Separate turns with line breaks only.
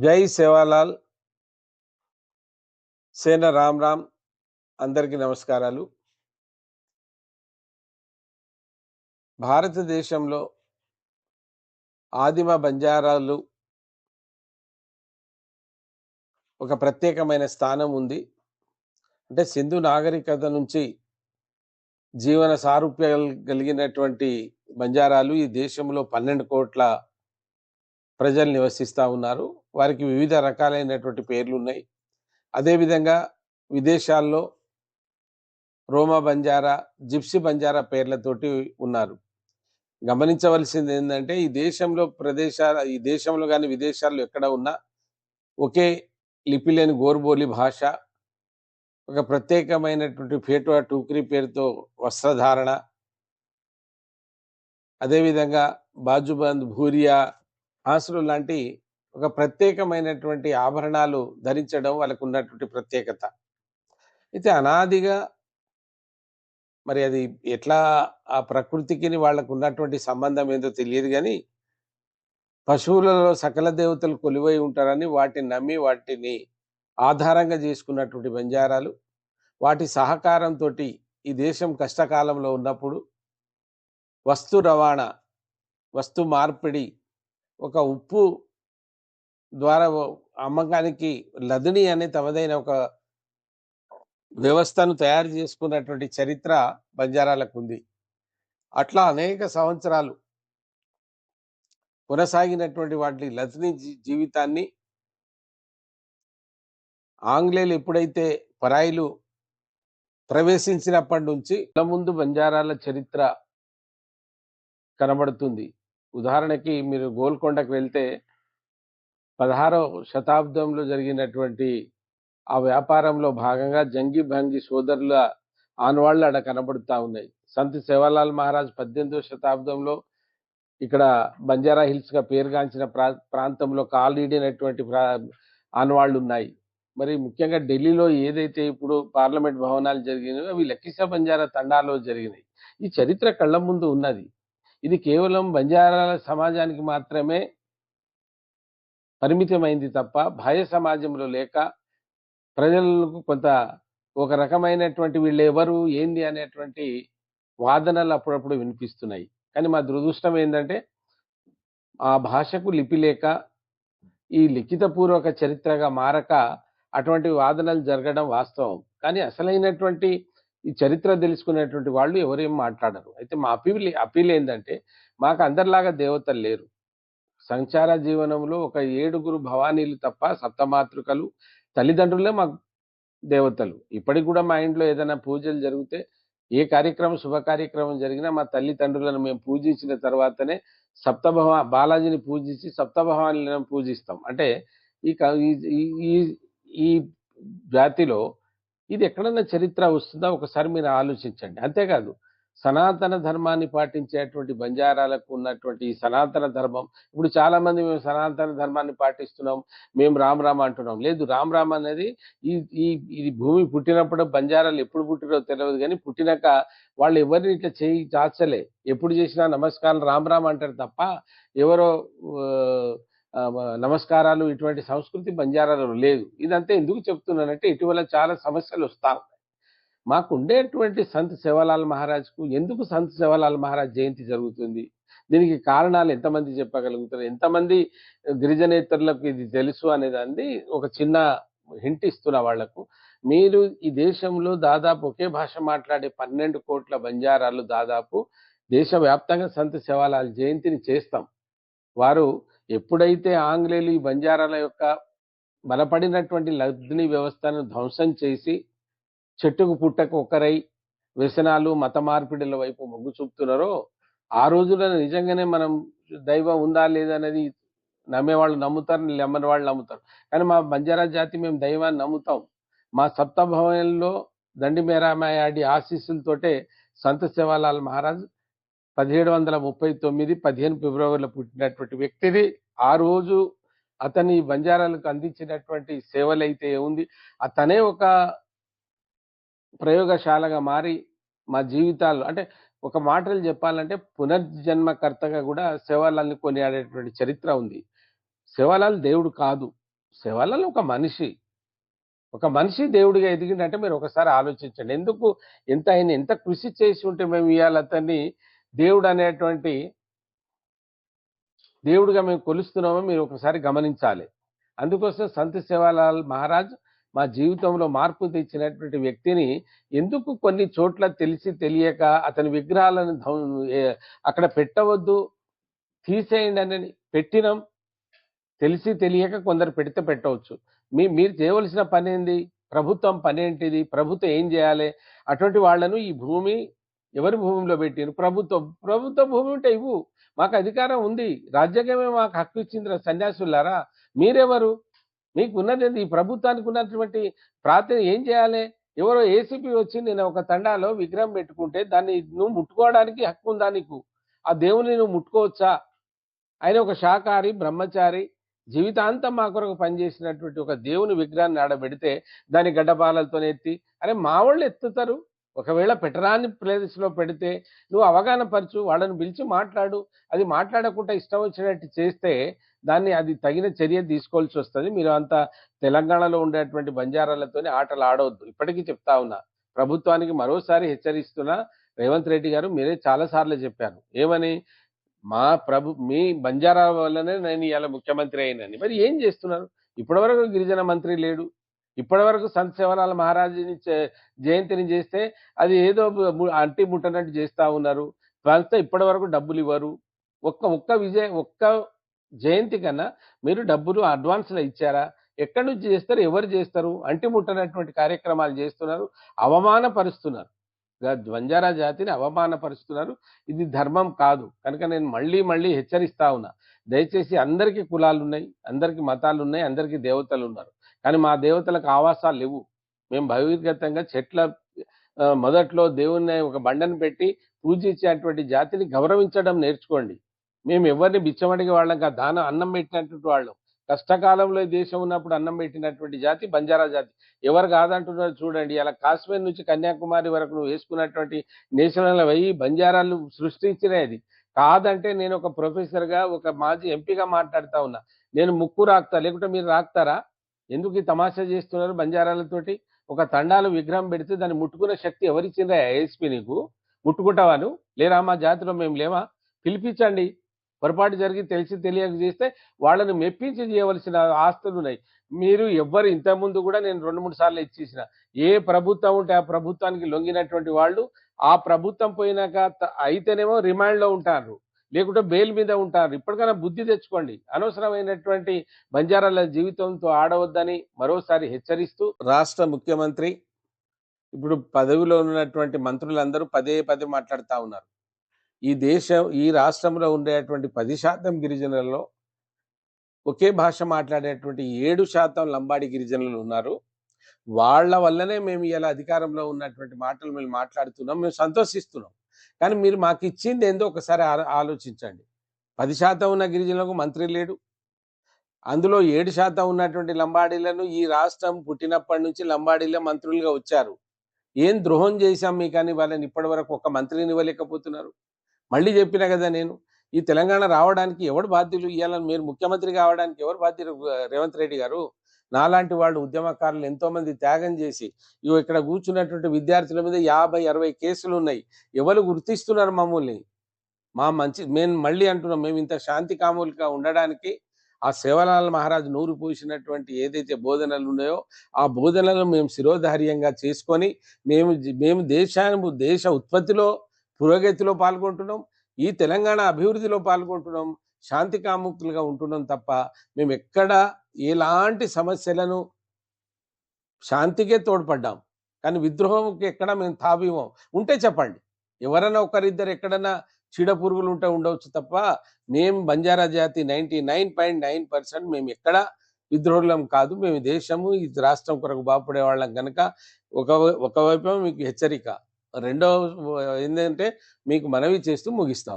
జై సేవాలాల్. సేన రామ్ రామ్. అందరికీ నమస్కారాలు. భారతదేశంలో ఆదిమ బంజారాలు ఒక ప్రత్యేకమైన స్థానం ఉంది. అంటే సింధు నాగరికత నుంచి జీవన సారూప్యాలు కలిగినటువంటి బంజారాలు ఈ దేశంలో పన్నెండు కోట్ల ప్రజలు నివసిస్తూ ఉన్నారు. వారికి వివిధ రకాలైనటువంటి పేర్లు ఉన్నాయి అదేవిధంగా విదేశాల్లో రోమా బంజారా జిప్సీ బంజారా పేర్లతోటి ఉన్నారు. గమనించవలసింది ఏంటంటే ఈ దేశంలో ప్రదేశాల ఈ దేశంలో కానీ విదేశాల్లో ఎక్కడ ఉన్నా ఒకే లిపి లేని గోర్బోలి భాష ఒక ప్రత్యేకమైనటువంటి ఫేటువా టూక్రీ పేరుతో వస్త్రధారణ అదేవిధంగా బాజుబంద్ భూరియా ఆసులు లాంటి ఒక ప్రత్యేకమైనటువంటి ఆభరణాలు ధరించడం వాళ్ళకు ఉన్నటువంటి ప్రత్యేకత. అయితే అనాదిగా మరి అది ఎట్లా ఆ ప్రకృతికి వాళ్ళకు ఉన్నటువంటి సంబంధం ఏందో తెలియదు కానీ పశువులలో సకల దేవతలు కొలువై ఉంటారని వాటిని నమ్మి వాటిని ఆధారంగా చేసుకున్నటువంటి బంజారాలు వాటి సహకారంతో ఈ దేశం కష్టకాలంలో ఉన్నప్పుడు వస్తు రవాణా వస్తు మార్పిడి ఒక ఉప్పు ద్వారా అమ్మకానికి లదిని అనే తమదైన ఒక వ్యవస్థను తయారు చేసుకున్నటువంటి చరిత్ర బంజారాలకు ఉంది అట్లా అనేక సంవత్సరాలు కొనసాగినటువంటి వాటి లతిని జీ- జీవితాన్ని ఆంగ్లేయులు ఎప్పుడైతే పరాయిలు ప్రవేశించినప్పటి నుంచి ముందు బంజారాల చరిత్ర కనబడుతుంది. ఉదాహరణకి మీరు గోల్కొండకు వెళ్తే పదహారవ శతాబ్దంలో జరిగినటువంటి ఆ వ్యాపారంలో భాగంగా జంగి భంగి సోదరుల ఆనవాళ్ళు అక్కడ కనబడుతూ ఉన్నాయి. సంత్ సేవాలాల్ మహారాజ్ పద్దెనిమిదవ శతాబ్దంలో ఇక్కడ బంజారా హిల్స్గా పేరుగాంచిన ప్రా ప్రాంతంలో కాలీడినటువంటి ప్రా ఆనవాళ్ళు ఉన్నాయి. మరి ముఖ్యంగా ఢిల్లీలో ఏదైతే ఇప్పుడు పార్లమెంట్ భవనాలు జరిగినాయో అవి లక్కిసా బంజారా తండాలో జరిగినాయి. ఈ చరిత్ర కళ్ళ ముందు ఉన్నది. ఇది కేవలం బంజారాల సమాజానికి మాత్రమే పరిమితమైంది తప్ప బాహ్య సమాజంలో లేక ప్రజలకు కొంత ఒక రకమైనటువంటి వీళ్ళు ఎవరు ఏంది అనేటువంటి వాదనలు అప్పుడప్పుడు వినిపిస్తున్నాయి. కానీ మా దురదృష్టం ఏంటంటే ఆ భాషకు లిపి లేక ఈ లిఖితపూర్వక చరిత్రగా మారక అటువంటి వాదనలు జరగడం వాస్తవం. కానీ అసలైనటువంటి ఈ చరిత్ర తెలుసుకునేటువంటి వాళ్ళు ఎవరేం మాట్లాడరు. అయితే మా అపీల్ అపీల్ ఏంటంటే మాకు అందరిలాగా దేవతలు లేరు. సంచార జీవనంలో ఒక ఏడుగురు భవానీలు తప్ప సప్తమాతృకలు తల్లిదండ్రులే మాకు దేవతలు. ఇప్పటికి కూడా మా ఇంట్లో ఏదైనా పూజలు జరిగితే ఏ కార్యక్రమం శుభ కార్యక్రమం జరిగినా మా తల్లిదండ్రులను మేము పూజించిన తర్వాతనే సప్తభవ బాలాజీని పూజించి సప్తభవాలను పూజిస్తాం. అంటే ఈ క- ఈ- ఈ- ఈ ఈ జాతిలో ఇది ఎక్కడన్నా చరిత్ర వస్తుందా? ఒకసారి మీరు ఆలోచించండి. అంతేకాదు సనాతన ధర్మాన్ని పాటించేటువంటి బంజారాలకు ఉన్నటువంటి ఈ సనాతన ధర్మం. ఇప్పుడు చాలా మంది మేము సనాతన ధర్మాన్ని పాటిస్తున్నాం మేము రామ్ అంటున్నాం. లేదు రామ్ రామ అనేది ఈ ఈ ఇది భూమి పుట్టినప్పుడు బంజారాలు ఎప్పుడు పుట్టినో తెలియదు కానీ పుట్టినాక వాళ్ళు ఎవరిని ఇట్లా చేయి చాచలే. ఎప్పుడు చేసినా నమస్కారం రామ్ రామ్ అంటారు తప్ప ఎవరో నమస్కారాలు ఇటువంటి సంస్కృతి బంజారాలు లేదు. ఇదంతా ఎందుకు చెప్తున్నానంటే ఇటీవల చాలా సమస్యలు వస్తా ఉన్నాయి. మాకు ఉండేటువంటి సంత్ శివలాల్ మహారాజ్కు ఎందుకు సంత్ శివలాల్ మహారాజ్ జయంతి జరుగుతుంది? దీనికి కారణాలు ఎంతమంది చెప్పగలుగుతారు? ఎంతమంది గిరిజనేతరులకు ఇది తెలుసు అనేదాన్ని ఒక చిన్న హింట్ ఇస్తున్న వాళ్ళకు. మీరు ఈ దేశంలో దాదాపు ఒకే భాష మాట్లాడే పన్నెండు కోట్ల బంజారాలు దాదాపు దేశవ్యాప్తంగా సంత్ సేవాలాల్ జయంతిని చేస్తాం. వారు ఎప్పుడైతే ఆంగ్లేయులు ఈ బంజారాల యొక్క బలపడినటువంటి లగ్ని వ్యవస్థను ధ్వంసం చేసి చెట్టుకు పుట్టకు ఒక్కరై వ్యసనాలు మత మార్పిడుల వైపు మొగ్గు చూపుతున్నారో ఆ రోజుల్లో నిజంగానే మనం దైవం ఉందా లేదా అనేది నమ్మేవాళ్ళు నమ్ముతారు నమ్మని వాళ్ళు నమ్ముతారు. కానీ మా బంజారా జాతి మేము దైవాన్ని నమ్ముతాం. మా సప్తభవనంలో దండి మేరామాయాడి ఆశీస్సులతోటే సంత సేవాలాల్ మహారాజ్ పదిహేడు వందల ముప్పై తొమ్మిది పదిహేను ఫిబ్రవరిలో పుట్టినటువంటి వ్యక్తిది. ఆ రోజు అతని బంజారాలకు అందించినటువంటి సేవలైతే ఉంది అతనే ఒక ప్రయోగశాలగా మారి మా జీవితాలు అంటే ఒక మాటలు చెప్పాలంటే పునర్జన్మకర్తగా కూడా సేవాలాల్ని కొనియాడేటువంటి చరిత్ర ఉంది. సేవాలాల్ దేవుడు కాదు. శివాలలో ఒక మనిషి. ఒక మనిషి దేవుడిగా ఎదిగిందంటే మీరు ఒకసారి ఆలోచించండి. ఎందుకు ఎంత ఆయన ఎంత కృషి చేసి ఉంటే మేము ఇవాళ అతన్ని దేవుడు అనేటువంటి దేవుడిగా మేము కొలుస్తున్నామో మీరు ఒకసారి గమనించాలి. అందుకోసం సంత సేవాలాల్ మహారాజ్ మా జీవితంలో మార్పు తెచ్చినటువంటి వ్యక్తిని ఎందుకు కొన్ని చోట్ల తెలిసి తెలియక అతని విగ్రహాలను అక్కడ పెట్టవద్దు తీసేయండి అని పెట్టినాం. తెలిసి తెలియక కొందరు పెడితే పెట్టవచ్చు. మీ మీరు చేయవలసిన పని ఏంది? ప్రభుత్వం పని ఏంటిది? ప్రభుత్వం ఏం చేయాలి? అటువంటి వాళ్ళను ఈ భూమి ఎవరి భూమిలో పెట్టిరు? ప్రభుత్వం ప్రభుత్వ భూమి ఉంటే ఇవ్వు. మాకు అధికారం ఉంది. రాజ్యాంగమే మాకు హక్కు ఇచ్చింది సన్యాసులారా. మీరెవరు? నీకు ఉన్నది ఈ ప్రభుత్వానికి ఉన్నటువంటి ప్రార్థన ఏం చేయాలి? ఎవరో ఏసీపీ వచ్చి నేను ఒక తండాలో విగ్రహం పెట్టుకుంటే దాన్ని నువ్వు ముట్టుకోవడానికి హక్కు ఉందా నీకు? ఆ దేవుని నువ్వు ముట్టుకోవచ్చా? ఆయన ఒక శాకాహారి బ్రహ్మచారి జీవితాంతం మా కొరకు పనిచేసినటువంటి ఒక దేవుని విగ్రహాన్ని ఆడబెడితే దాని గడ్డపాలతో ఎత్తి అరే మా వాళ్ళు ఎత్తుతారు. ఒకవేళ పెట్టరాని ప్రదేశంలో పెడితే నువ్వు అవగాహన పరచు వాళ్ళని పిలిచి మాట్లాడు. అది మాట్లాడకుండా ఇష్టం వచ్చినట్టు చేస్తే దాన్ని అది తగిన చర్య తీసుకోవాల్సి వస్తుంది. మీరు అంత తెలంగాణలో ఉండేటువంటి బంజారాలతోనే ఆటలు ఆడవద్దు. ఇప్పటికీ చెప్తా ఉన్నా. ప్రభుత్వానికి మరోసారి హెచ్చరిస్తున్నా రేవంత్ రెడ్డి గారు మీరే చాలా సార్లు చెప్పారు. ఏమని? మా ప్రభు మీ బంజారా వల్లనే నేను ఇవాళ ముఖ్యమంత్రి అయినని. మరి ఏం చేస్తున్నారు? ఇప్పటివరకు గిరిజన మంత్రి లేడు. ఇప్పటివరకు సంత్ సేవలాల మహారాజుని చే- జయంతిని చేస్తే అది ఏదో అంటి ముట్టనట్టు చేస్తా ఉన్నారు. ప్రస్తుతం ఇప్పటివరకు డబ్బులు ఇవ్వరు ఒక్క ఒక్క విజయ ఒక్క జయంతి కన్నా మీరు డబ్బులు అడ్వాన్స్లో ఇచ్చారా? ఎక్కడి నుంచి చేస్తారు? ఎవరు చేస్తారు? అంటి ముట్టనటువంటి కార్యక్రమాలు చేస్తున్నారు అవమానపరుస్తున్నారు. గా- జాతిని అవమానపరుస్తున్నారు. ఇది ధర్మం కాదు. కనుక నేను మళ్ళీ మళ్ళీ హెచ్చరిస్తా ఉన్నా. దయచేసి అందరికీ కులాలు ఉన్నాయి అందరికీ మతాలు ఉన్నాయి అందరికీ దేవతలు ఉన్నారు కానీ మా దేవతలకు ఆవాసాలు లేవు. మేము బహిర్గతంగా చెట్ల మొదట్లో దేవుణ్ణి ఒక బండను పెట్టి పూజించేటువంటి జాతిని గౌరవించడం నేర్చుకోండి. మేము ఎవరిని బిచ్చమడిగే వాళ్ళం కాదు. దానం అన్నం పెట్టినటువంటి వాళ్ళం. కష్టకాలంలో దేశం ఉన్నప్పుడు అన్నం పెట్టినటువంటి జాతి బంజారా జాతి. ఎవరు కాదంటున్నారు చూడండి. అలా కాశ్మీర్ నుంచి కన్యాకుమారి వరకు నువ్వు వేసుకున్నటువంటి నేషనల్ అయ్యి బంజారాలు సృష్టించినది కాదంటే నేను ఒక ప్రొఫెసర్గా ఒక మాజీ ఎంపీగా మాట్లాడుతా ఉన్నా. నేను ముక్కు రాక్తా లేకుంటే మీరు రాక్తారా? ఎందుకు ఈ తమాషా చేస్తున్నారు బంజారాలతోటి? ఒక తండాలు విగ్రహం పెడితే దాన్ని ముట్టుకునే శక్తి ఎవరిచ్చిందా ఏఎస్పీ నీకు? ముట్టుకుంటావాను లేరా మా జాతిలో మేము లేవా పిలిపించండి. పొరపాటు జరిగి తెలిసి తెలియక చేస్తే వాళ్ళని మెప్పించి చేయవలసిన ఆస్తులు ఉన్నాయి. మీరు ఎవ్వరు ఇంతకుముందు కూడా నేను రెండు మూడు సార్లు ఇచ్చేసిన ఏ ప్రభుత్వం ఉంటే ఆ ప్రభుత్వానికి లొంగినటువంటి వాళ్ళు ఆ ప్రభుత్వం పోయినాక అయితేనేమో రిమాండ్లో ఉంటారు లేకుంటే బెయిల్ మీద ఉంటారు. ఇప్పటికైనా బుద్ధి తెచ్చుకోండి. అనవసరమైనటువంటి బంజారాల జీవితంతో ఆడవద్దని మరోసారి హెచ్చరిస్తూ రాష్ట్ర ముఖ్యమంత్రి ఇప్పుడు పదవిలో ఉన్నటువంటి మంత్రులందరూ పదే పదే మాట్లాడుతూ ఉన్నారు. ఈ దేశం ఈ రాష్ట్రంలో ఉండేటువంటి పది శాతం గిరిజనులలో ఒకే భాష మాట్లాడేటువంటి ఏడు శాతం లంబాడి గిరిజనులు ఉన్నారు. వాళ్ళ వల్లనే మేము ఇలా అధికారంలో ఉన్నటువంటి మాటలు మేము మాట్లాడుతున్నాం మేము సంతోషిస్తున్నాం. కానీ మీరు మాకు ఇచ్చింది ఏందో ఒకసారి ఆలోచించండి. పది శాతం ఉన్న గిరిజనులకు మంత్రి లేడు. అందులో ఏడు శాతం ఉన్నటువంటి లంబాడీలను ఈ రాష్ట్రం పుట్టినప్పటి నుంచి లంబాడీలే మంత్రులుగా వచ్చారు. ఏం ద్రోహం చేశాం మీ కానీ వాళ్ళని ఇప్పటి వరకు ఒక మంత్రిని ఇవ్వలేకపోతున్నారు. మళ్ళీ చెప్పిన కదా నేను ఈ తెలంగాణ రావడానికి ఎవడు బాధ్యులు? ఇవ్వాలని మీరు ముఖ్యమంత్రి కావడానికి ఎవరు బాధ్యులు? రేవంత్ రెడ్డి గారు నాలాంటి వాళ్ళు ఉద్యమకారులు ఎంతో మంది త్యాగం చేసి ఇవి ఇక్కడ కూర్చున్నటువంటి విద్యార్థుల మీద యాభై అరవై కేసులు ఉన్నాయి. ఎవరు గుర్తిస్తున్నారు మమ్మల్ని? మా మంచి మేము మళ్ళీ అంటున్నాం మేము ఇంత శాంతి కాములుగా ఉండడానికి ఆ సేవలాల మహారాజు నూరు పూసినటువంటి ఏదైతే బోధనలు ఉన్నాయో ఆ బోధనలు మేము శిరోధార్యంగా చేసుకొని మేము మేము దేశాన్ని దేశ ఉత్పత్తిలో పురోగతిలో పాల్గొంటున్నాం ఈ తెలంగాణ అభివృద్ధిలో పాల్గొంటున్నాం శాంతి కాముకులుగా ఉంటున్నాం తప్ప మేము ఎక్కడ ఎలాంటి సమస్యలను శాంతికే తోడ్పడ్డాం. కానీ విద్రోహంకి ఎక్కడ మేము తాబీమం ఉంటే చెప్పండి. ఎవరైనా ఒకరిద్దరు ఎక్కడన్నా చీడ పురుగులు ఉంటే ఉండవచ్చు తప్ప మేము బంజారా జాతి ninety nine point nine percent మేము ఎక్కడ విద్రోహులం కాదు. మేము దేశము ఈ రాష్ట్రం కొరకు బాగుపడే వాళ్ళం కనుక ఒక ఒకవైపు మీకు హెచ్చరిక. రెండో ఏంటంటే మీకు మనవి చేస్తూ ముగిస్తా